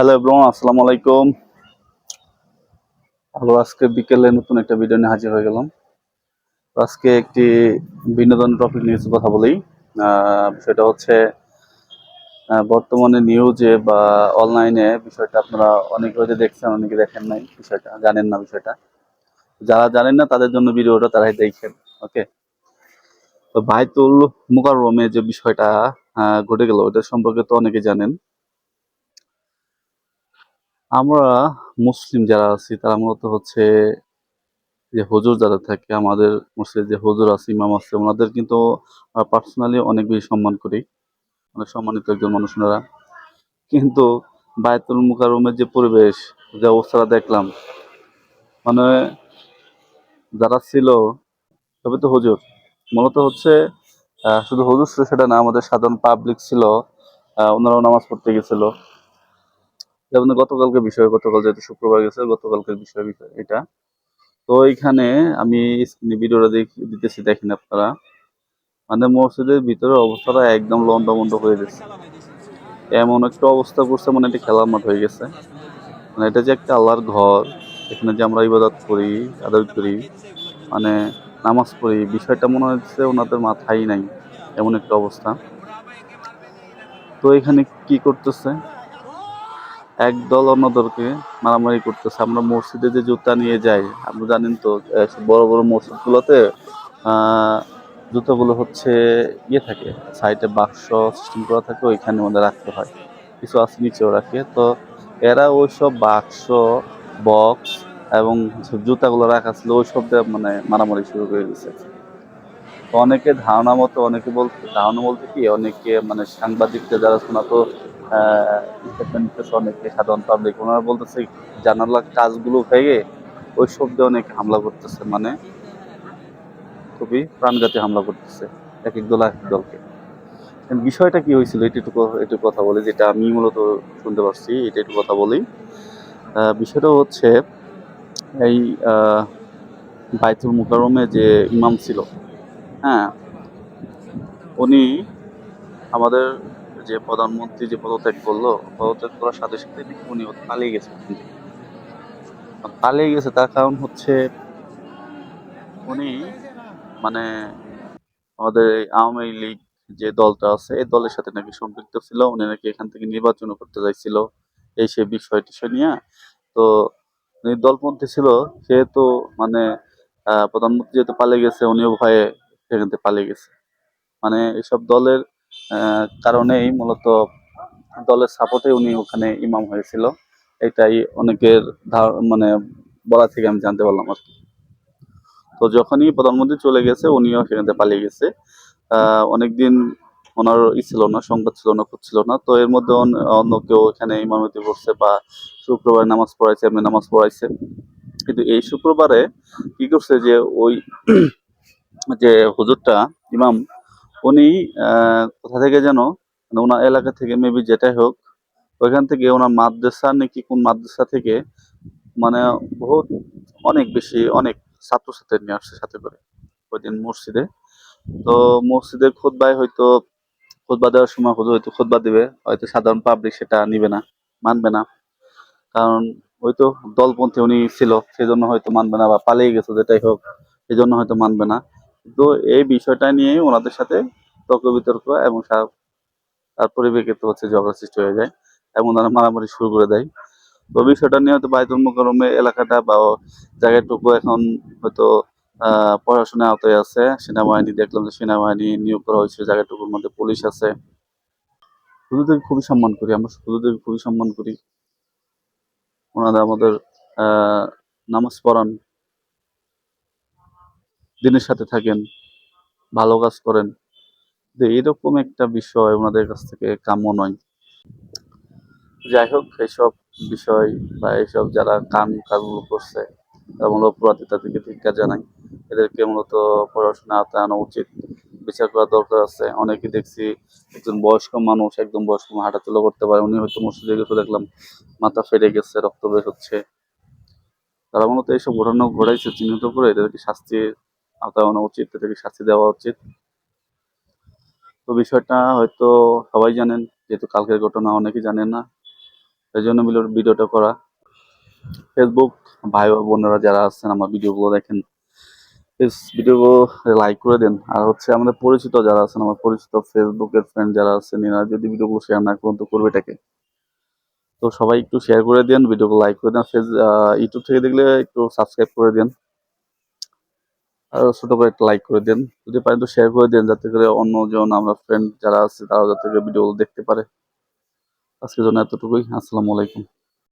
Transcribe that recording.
Hello everyone আসসালামু আলাইকুম। আবার আজকে বিকেলে নতুন একটা ভিডিও নিয়ে হাজির হয়ে গেলাম। আজকে একটি বিনোদন টপিক নিয়ে কথা বলি। সেটা হচ্ছে বর্তমানে নিউজে বা অনলাইনে বিষয়টা আপনারা অনেকে হয়তো দেখছেন, অনেকে দেখেন নাই বিষয়টা, জানেন না বিষয়টা। যারা জানেন না, তাদের জন্য ভিডিওটা তারাই দেখেন ওকে তো বাইতুল মুকাররমে যে বিষয়টা ঘটে গেল, ওটা সম্পর্কে তো অনেকে জানেন। আমরা মুসলিম যারা আছি, তারা মূলত হচ্ছে যে হুজুর যারা থাকে, আমাদের মসজিদে যে হুজুর আছে, ইমাম আছে, ওনাদের কিন্তু পার্সোনালি অনেক বেশি সম্মান করি। অনেক সম্মানিত একজন মানুষ ওনারা। কিন্তু বায়তুল মুকাররমের যে পরিবেশ, যে অবস্থাটা দেখলাম মানে যারা ছিল তবে তো হুজুর। মূলত হচ্ছে শুধু হুজুর ছিল সেটা না, আমাদের সাধারণ পাবলিক ছিল ওনারাও নামাজ পড়তে গেছিল। যেমন গতকালকে বিষয়, গতকাল যেহেতু শুক্রবার গেছে, গতকালকের বিষয় বিষয় এটা। তো এখানে আমি স্ক্রিনে ভিডিওটা দিতেছি, দেখেন আপনারা। মানে মসজিদের ভিতরে অবস্থাটা একদম লন্ডমন্ড হয়ে গেছে। এমন একটা অবস্থা করছে মানে এটা খেলার মাঠ হয়ে গেছে। মানে এটা যে একটা আল্লাহর ঘর, এখানে যে আমরা ইবাদত করি আদর করি মানে নামাজ পড়ি, বিষয়টা মনে হচ্ছে ওনাদের মাথায় নাই, এমন একটা অবস্থা। তো এখানে কি করতেছে? একদল অন্যদলকে মারামারি করতেছে। আমরা মসজিদে যে জুতা নিয়ে যাই, আপনি জানেন তো বড় বড় মসজিদগুলোতে জুতোগুলো হচ্ছে ইয়ে থাকে, সাইডে বাক্স সিস্টেম করা থাকে, ওইখানে মধ্যে রাখতে হয়। কিছু আছে নিচেও রাখে। তো এরা ওই সব বাক্স বক্স এবং জুতাগুলো রাখা ছিল ওই সব মানে মারামারি শুরু করে দিয়েছে অনেকে ধারণা মতো, অনেকে বলতে, ধারণা বলতে কি, অনেকে মানে সাংবাদিকদের যারা শোনা তো স্টেটমেন্ট অনেকে সাধারণ পাবলিক ওনারা বলতেছে, জানালার কাজগুলো ভেঙে ওই সব দিয়ে অনেকে হামলা করতেছে মানে খুবই প্রাণঘাতী হামলা করতেছে, এক এক দল এক দলকে। বিষয়টা কি হয়েছিল? এটা একটু একটু কথা বলি, যেটা আমি মূলত শুনতে পারছি, এটা একটু কথা বলি। বিষয়টা হচ্ছে, এই বাইতুল মুকাররমে যে ইমাম ছিল হ্যাঁ উনি আমাদের যে প্রধানমন্ত্রী যে পদত্যাগ করল, পদত্যাগ করার সাথে সাথে নাকি উনি পালিয়ে গেছে পালিয়ে গেছে তার কারণ হচ্ছে উনি মানে আমাদের আওয়ামী লীগ যে দলটা আছে, এই দলের সাথে নাকি সম্পৃক্ত ছিল, উনি নাকি এখান থেকে নির্বাচন করতে চাইছিল, এই সেই বিষয় টিষয় নিয়ে। তো উনি দলপন্থী ছিল, সেহেতু মানে প্রধানমন্ত্রী যেহেতু পালিয়ে গেছে, উনিও ভয়ে সেখান থেকে পালিয়ে গেছে। মানে এসব দলের কারণেই মূলত দলের সাপোর্টে উনি ওখানে ইমাম হয়েছিল। এটাই অনেকের মানে বলা থেকে আমি জানতে পারলাম আর কি। তো যখনই প্রধানমন্ত্রী চলে গেছে, উনিও সেখান থেকে পালিয়ে গেছে। অনেকদিন ওনার ই ছিল না, সংবাদ ছিল না, খোঁজ ছিল না। তো এর মধ্যে অন্য কেউ এখানে ইমামতি করছে বা শুক্রবার নামাজ পড়াইছে, এমনি নামাজ পড়াইছে। কিন্তু এই শুক্রবারে কি করছে যে ওই যে হুজুরটা, ইমাম উনি কোথা থেকে যেন মানে ওনার এলাকা থেকে মেবি যেটাই হোক, ওইখান থেকে ওনার মাদ্রাসা নাকি কোন মাদ্রাসা থেকে মানে বহুত, অনেক বেশি, অনেক ছাত্রছাত্রী নিয়ে আসছে সাথে করে ওই দিন মসজিদে। তো মসজিদে খোদবায় হয়তো খোদবা দেওয়ার সময় হুজুর হয়তো খোদবা দিবে, হয়তো সাধারণ পাবলিক সেটা নিবে না, মানবে না। কারণ ওই তো দলপন্থী উনি ছিল, সেজন্য হয়তো মানবে না বা পালিয়ে গেছে, যেটাই হোক সেই জন্য হয়তো মানবে না। তো এই বিষয়টা নিয়ে ওনাদের সাথে তর্ক বিতর্ক এবং তার পরিপ্রেক্ষিতে হচ্ছে ঝগড়া সৃষ্টি হয়ে যায় এবং তারা মারামারি শুরু করে দেয়। তো বিষয়টা নিয়ে হয়তো বাইতুল মুকাররমে এলাকাটা বা জায়গাটুকু এখন হয়তো, আহ পড়াশোনার আওতায় আছে। সেনাবাহিনী দেখলাম যে সেনাবাহিনী নিয়োগ করা হয়েছে, জায়গাটুকুর মধ্যে পুলিশ আছে। হুজুরদেরকে খুবই সম্মান করি, আমরা হুজুরদেরকে খুবই সম্মান করি। ওনারা আমাদের নামাজ পড়ান। দিনের সাথে থাকেন, ভালো কাজ করেন। যে এরকম একটা বিষয় ওনাদের কাছ থেকে কাম্য নয়। যাই হোক এইসব বিষয় বা এইসব যারা কাম কাজগুলো করছে, তারা মূলত পুরাতে তাদেরকে ধিক্কার জানাই। এদেরকে মূলত পড়াশোনা আওতায় আনা উচিত, বিচার করা দরকার আছে। অনেকে দেখছি একজন বয়স্ক মানুষ, একদম বয়স্ক হাঁটাচলা করতে পারে, উনি হয়তো মসজিদে গেছে দেখলাম, মাথা ফেটে গেছে, রক্ত বের হচ্ছে। তারা মূলত এইসব ঘটনা ঘটাইছে, চিহ্নিত করে এদেরকে শাস্তির আওতায় আনা উচিত এদেরকে শাস্তি দেওয়া উচিত। তো বিষয়টা হয়তো সবাই জানেন, যেহেতু কালকের ঘটনা অনেকেই জানেন না এই জন্য ভিডিও- ভিডিওটা করা। ফেসবুক ভাই বোনেরা যারা আছেন, আমার ভিডিওগুলো দেখেন প্লিজ ভিডিওগুলো লাইক করে দেন। আর হচ্ছে আমাদের পরিচিত যারা আছেন, আমার পরিচিত ফেসবুকের ফ্রেন্ড যারা আছেন, এরা যদি ভিডিওগুলো শেয়ার না করুন, তো করবে এটাকে। তো সবাই একটু শেয়ার করে দেন, ভিডিওগুলো লাইক করে দেন। ফেস ইউটিউব থেকে দেখলে একটু সাবস্ক্রাইব করে দেন। আর ছোট করে একটা লাইক করে দেন। যদি পারেন তো শেয়ার করে দেন, যাতে করে অন্যজন আমরা ফ্রেন্ড যারা আছে তারা যাতে করে ভিডিওগুলো দেখতে পারে। আজকের জন্য এতটুকুই। আসসালামু আলাইকুম।